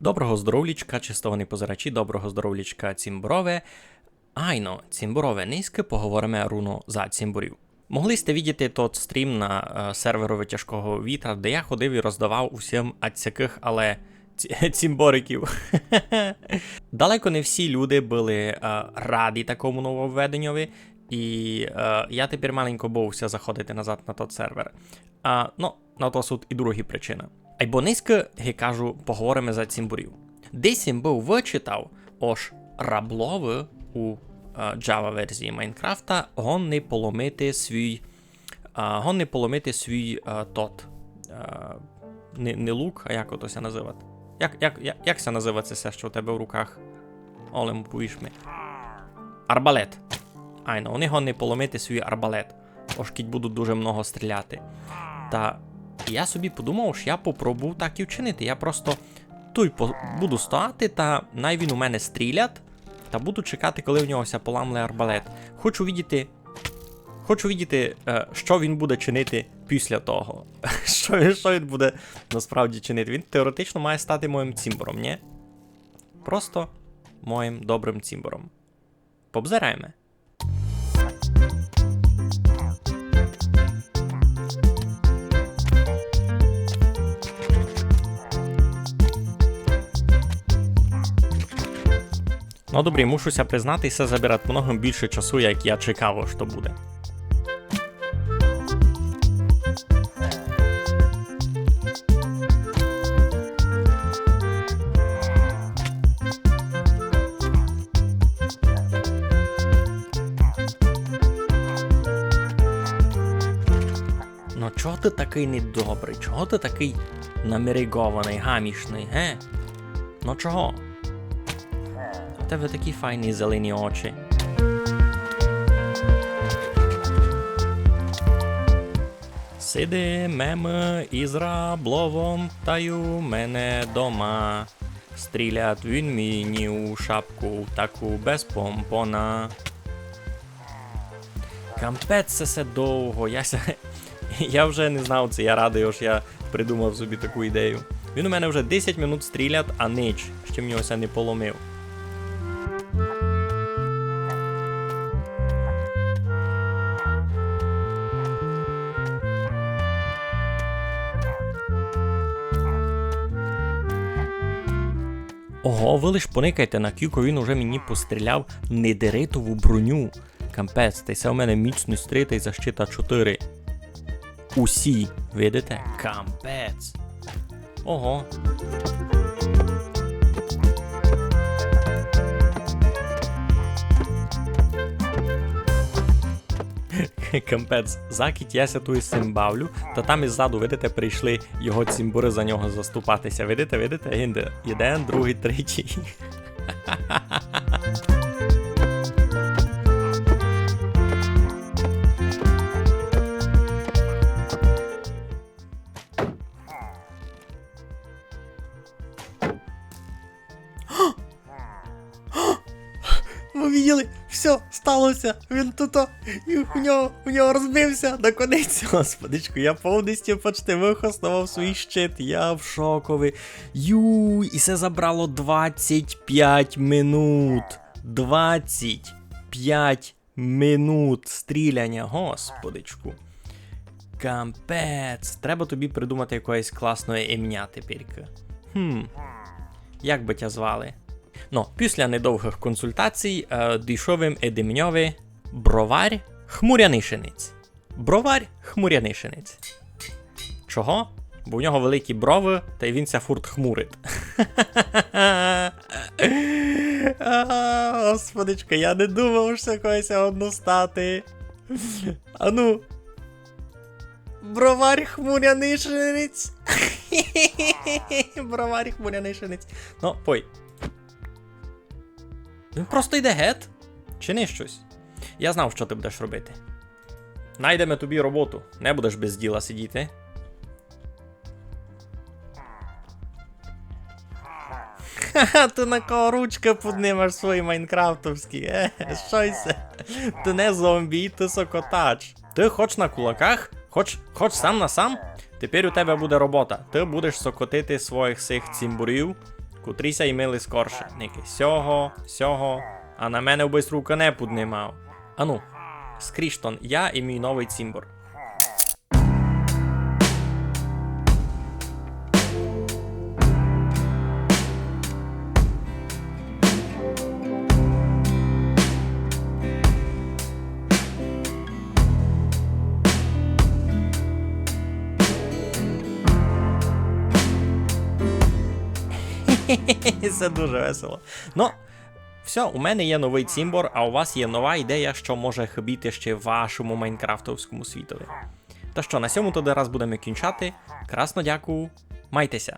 Доброго здоровлічка, чистовані позирачі, доброго здоровлічка, цімборове. Айно, цімборове низьке, поговоримо руно за цімборів. Могли сте видіти тот стрім на е, серверу витяжкого вітра, де я ходив і роздавав усім ацяких, але цімбориків. Далеко не всі люди були е, раді такому нововведенню, і е, я тепер маленько боюся заходити назад на тот сервер. А, ну, на то суд і другі причини. Айбо низько, я кажу, поговоримо за цімбурів. Десь їм був вичитав, ож раблови у е, Java версії Майнкрафта гонни поломити свій, е, гонни поломити свій е, тот. Е, не, не лук, а як ото називати? Як, як, як, як це все, що у тебе в руках? Олем, повіш ми. Арбалет. Айно, вони гонни поломити свій арбалет. Ошкіть будуть дуже много стріляти. Та я собі подумав, що я попробую так і вчинити. Я просто той буду стояти, та най він у мене стрілять, та буду чекати, коли в нього поламле арбалет. Хочу відіти. Хочу відіти, е, що він буде чинити після того. Що, що він буде насправді чинити. Він теоретично має стати моїм цімбором, ні? Просто моїм добрим цімбором. Побзираємо. Ну добре, мушуся признатися, забирати много більше часу, як я чекав, що буде. Ну чого ти такий недобрий? Чого ти такий намеригований, гамішний, ге? Ну чого? Тебе такі файні зелені очі. Сидимем із рабловом, та у мене дома. Стрілять він мені у шапку, таку без помпона. Кампець це все довго. Я, ся... я вже не знав це, я радий, що я придумав собі таку ідею. Він у мене вже 10 минут стрілять, а нич, ще в нього не поломив. Ого, ви лиш поникайте на кюко, він уже мені постріляв недеритову броню. Кампець, та й це у мене міцність 3 та й защита 4. Усі, видите? Кампець. Ого. Кампець, закіт яся ту із цим бавлю, та там іззаду, видите, прийшли його цімбури за нього заступатися. Видите, видите? Гінде. Один, другий, третій. Ви виділи, все, сталося. Він тут і у нього, у нього розбився на конець. Господичку, я повністю почти вихоснував свій щит, я в шокові. Ю, і це забрало 25 минут. 25 минут стріляння, господичку. Кампець, треба тобі придумати якоїсь класної ім'я тепірки. Хм. Як би тя звали? Ну, після недовгих консультацій е, дійшов їм Едемньовий бровар хмурянишинець. Бровар хмурянишинець. Чого? Бо в нього великі брови, та й він ся фурт хмурить. А, Господичка, я не думав, що когось одну стати. А ну. Бровар хмуряний шинець. Бровар хмуряний. Ну, пой. Він просто йде гет. Чини щось. Я знав, що ти будеш робити. Найдемо тобі роботу, не будеш без діла сидіти. Ха, ти на кого ручки піднімеш свої майнкрафтовські. Е, щойся. Ти не зомбі, ти сокотач. Ти хоч на кулаках, хоч, хоч сам на сам. Тепер у тебе буде робота. Ти будеш сокотити своїх цих цімбурів, Кутріся й мили скорше. Ники сього, сього, а на мене вбись рука не піднімав. Ану, Скріштон, я і мій новий цімбор. Це дуже весело. Ну, все, у мене є новий цімбор, а у вас є нова ідея, що може хибіти ще вашому майнкрафтовському світові. Та що, на сьому тоді раз будемо кінчати. Красно дякую, майтеся!